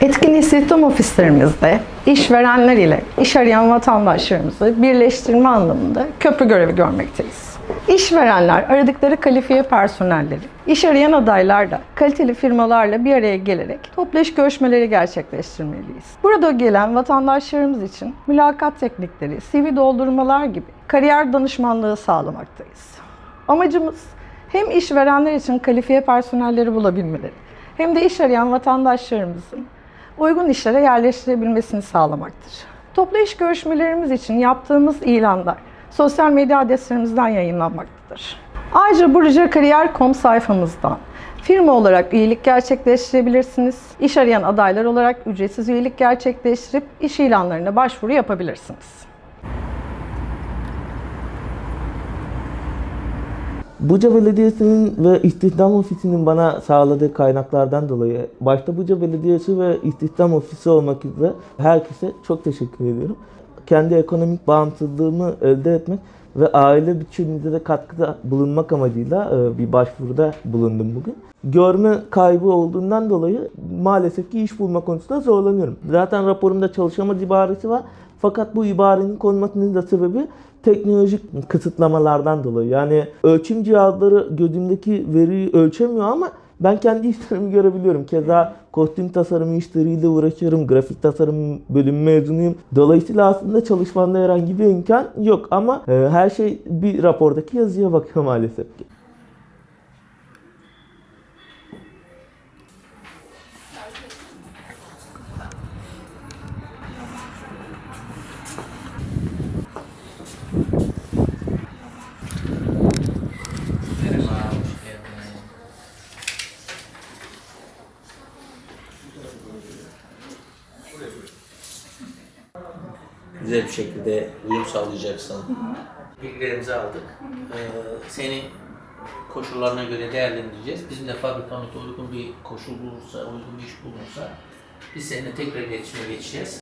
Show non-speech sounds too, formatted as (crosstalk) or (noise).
Etkin istihdam ofislerimizde işverenler ile iş arayan vatandaşlarımızı birleştirme anlamında köprü görevi görmekteyiz. İşverenler aradıkları kalifiye personelleri, iş arayan adaylar da kaliteli firmalarla bir araya gelerek toplu iş görüşmeleri gerçekleştirmeliyiz. Burada gelen vatandaşlarımız için mülakat teknikleri, CV doldurmalar gibi kariyer danışmanlığı sağlamaktayız. Amacımız hem işverenler için kalifiye personelleri bulabilmeleri hem de iş arayan vatandaşlarımızın uygun işlere yerleştirebilmesini sağlamaktır. Toplu iş görüşmelerimiz için yaptığımız ilanlar sosyal medya adreslerimizden yayınlanmaktadır. Ayrıca burcakariyer.com sayfamızdan firma olarak üyelik gerçekleştirebilirsiniz. İş arayan adaylar olarak ücretsiz üyelik gerçekleştirip iş ilanlarına başvuru yapabilirsiniz. Buca Belediyesi'nin ve İstihdam Ofisi'nin bana sağladığı kaynaklardan dolayı başta Buca Belediyesi ve İstihdam Ofisi olmak üzere herkese çok teşekkür ediyorum. Kendi ekonomik bağımsızlığımı elde etmek ve aile bütçemize de katkıda bulunmak amacıyla e, bir başvuruda bulundum bugün. Görme kaybı olduğundan dolayı maalesef ki iş bulma konusunda zorlanıyorum. Zaten raporumda çalışamaz ibaresi var. Fakat bu ibarenin konmasının da sebebi teknolojik kısıtlamalardan dolayı. Yani ölçüm cihazları gözümdeki veriyi ölçemiyor ama ben kendi (laughs) işlerimi görebiliyorum. Keza kostüm tasarımı işleriyle uğraşıyorum. Grafik tasarım bölümü mezunuyum. Dolayısıyla aslında çalışmamda herhangi bir imkan yok ama e, her şey bir rapordaki yazıya bakıyor (laughs) maalesef ki. Güzel bir şekilde uyum sağlayacaksın. Bilgilerimizi aldık. Ee, seni koşullarına göre değerlendireceğiz. Bizim de fabrikamızda uygun bir koşul bulursa, uygun bir iş bulursa biz seninle tekrar iletişime geçeceğiz.